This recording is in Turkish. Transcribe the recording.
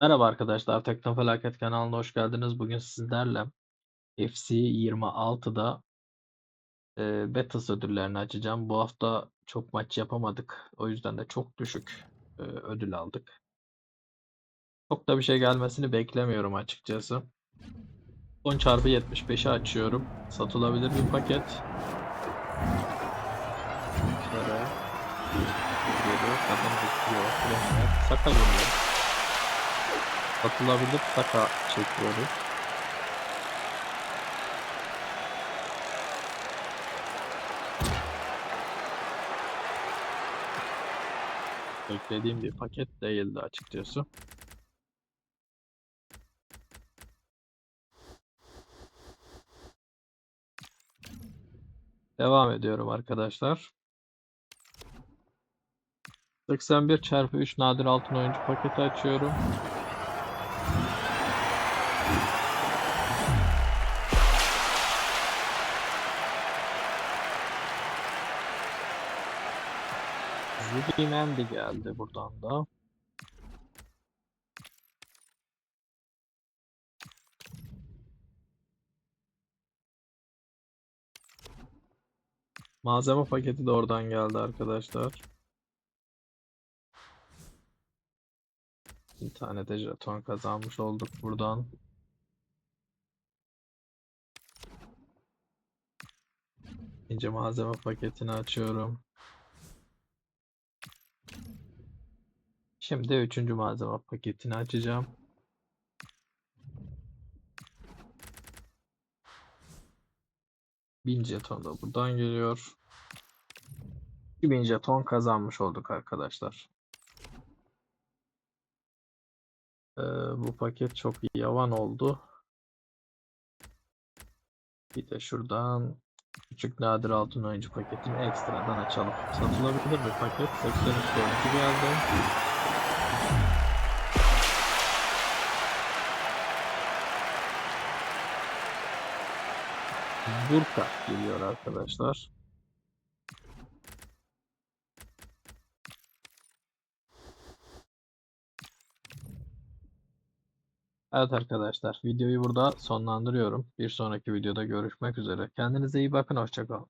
Merhaba arkadaşlar, Teknofelaket kanalına hoş geldiniz. Bugün sizlerle FC 26'da e, Betas ödüllerini açacağım. Bu hafta çok maç yapamadık. O yüzden de çok düşük e, ödül aldık. Çok da bir şey gelmesini beklemiyorum açıkçası. 10 çarpı 75'i açıyorum. Satılabilir bir paket. Şöyle. Kadın bekliyor. Premier. Satılabilir Saka çekiyoruz. Beklediğim bir paket değildi açıkçası. Devam ediyorum arkadaşlar. 81 çarpı 3 nadir altın oyuncu paketi açıyorum. Zubimendi geldi buradan da. Malzeme paketi de oradan geldi arkadaşlar. Bir tane de jeton kazanmış olduk buradan. İkinci malzeme paketini açıyorum. Şimdi üçüncü malzeme paketini açacağım. Bin jeton da buradan geliyor. 2000 jeton kazanmış olduk arkadaşlar. Ee, bu paket çok yavan oldu. Bir de şuradan küçük nadir altın oyuncu paketini ekstradan açalım. Satılabilir bir paket. 83 oyuncu geldi. Burka geliyor arkadaşlar. Evet arkadaşlar videoyu burada sonlandırıyorum. Bir sonraki videoda görüşmek üzere. Kendinize iyi bakın. Hoşça kalın.